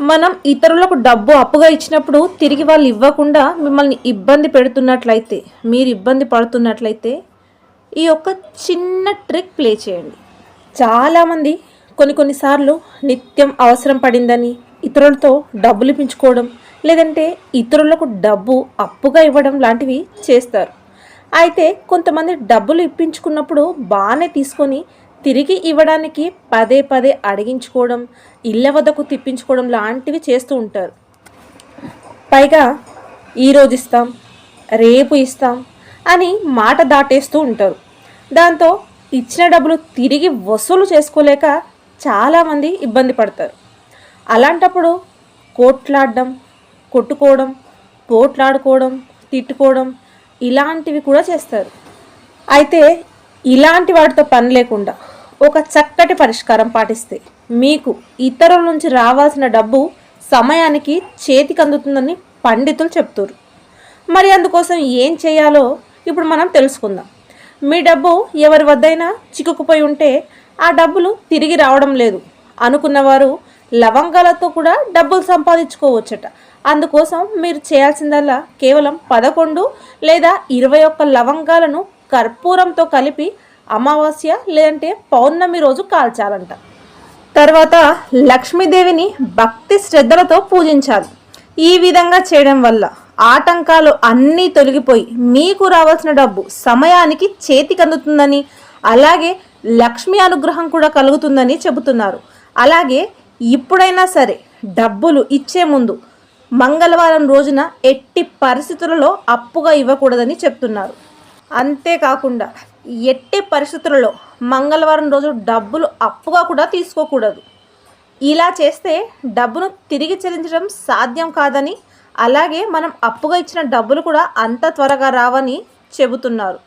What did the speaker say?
మనం ఇతరులకు డబ్బు అప్పుగా ఇచ్చినప్పుడు తిరిగి వాళ్ళు ఇవ్వకుండా మిమ్మల్ని ఇబ్బంది పెడుతున్నట్లయితే మీరు ఇబ్బంది పడుతున్నట్లయితే ఈ యొక్క చిన్న ట్రిక్ ప్లే చేయండి. చాలామంది కొన్ని కొన్నిసార్లు నిత్యం అవసరం పడిందని ఇతరులతో డబ్బులు ఇప్పించుకోవడం లేదంటే ఇతరులకు డబ్బు అప్పుగా ఇవ్వడం లాంటివి చేస్తారు. అయితే కొంతమంది డబ్బులు ఇప్పించుకున్నప్పుడు బాగానే తీసుకొని తిరిగి ఇవ్వడానికి పదే పదే అడిగించుకోవడం ఇళ్ళ వద్దకు తిప్పించుకోవడం లాంటివి చేస్తూ ఉంటారు. పైగా ఈరోజు ఇస్తాం రేపు ఇస్తాం అని మాట దాటేస్తూ ఉంటారు. దాంతో ఇచ్చిన డబ్బులు తిరిగి వసూలు చేసుకోలేక చాలామంది ఇబ్బంది పడతారు. అలాంటప్పుడు కోట్లాడడం కొట్టుకోవడం పోట్లాడుకోవడం తిట్టుకోవడం ఇలాంటివి కూడా చేస్తారు. అయితే ఇలాంటి వాటితో పని లేకుండా ఒక చక్కటి పరిష్కారం పాటిస్తే మీకు ఇతరుల నుంచి రావాల్సిన డబ్బు సమయానికి చేతికి అందుతుందని పండితులు చెప్తారు. మరి అందుకోసం ఏం చేయాలో ఇప్పుడు మనం తెలుసుకుందాం. మీ డబ్బు ఎవరి వద్దైనా చిక్కుకుపోయి ఉంటే ఆ డబ్బులు తిరిగి రావడం లేదు. అనుకున్నవారు లవంగాలతో కూడా డబ్బులు సంపాదించుకోవచ్చట. అందుకోసం మీరు చేయాల్సిందల్లా కేవలం పదకొండు లేదా ఇరవై ఒక్క లవంగాలను కర్పూరంతో కలిపి అమావాస్య లేదంటే పౌర్ణమి రోజు కాల్చాలంట. తర్వాత లక్ష్మీదేవిని భక్తి శ్రద్ధలతో పూజించాలి. ఈ విధంగా చేయడం వల్ల ఆటంకాలు అన్నీ తొలగిపోయి మీకు రావాల్సిన డబ్బు సమయానికి చేతికి అందుతుందని అలాగే లక్ష్మీ అనుగ్రహం కూడా కలుగుతుందని చెబుతున్నారు. అలాగే ఇప్పుడైనా సరే డబ్బులు ఇచ్చే ముందు మంగళవారం రోజున ఎట్టి పరిస్థితులలో అప్పుగా ఇవ్వకూడదని చెప్తున్నారు. అంతేకాకుండా ఎట్టి పరిస్థితులలో మంగళవారం రోజు డబ్బులు అప్పుగా కూడా తీసుకోకూడదు. ఇలా చేస్తే డబ్బును తిరిగి చెల్లించడం సాధ్యం కాదని అలాగే మనం అప్పుగా ఇచ్చిన డబ్బులు కూడా అంత త్వరగా రావని చెబుతున్నారు.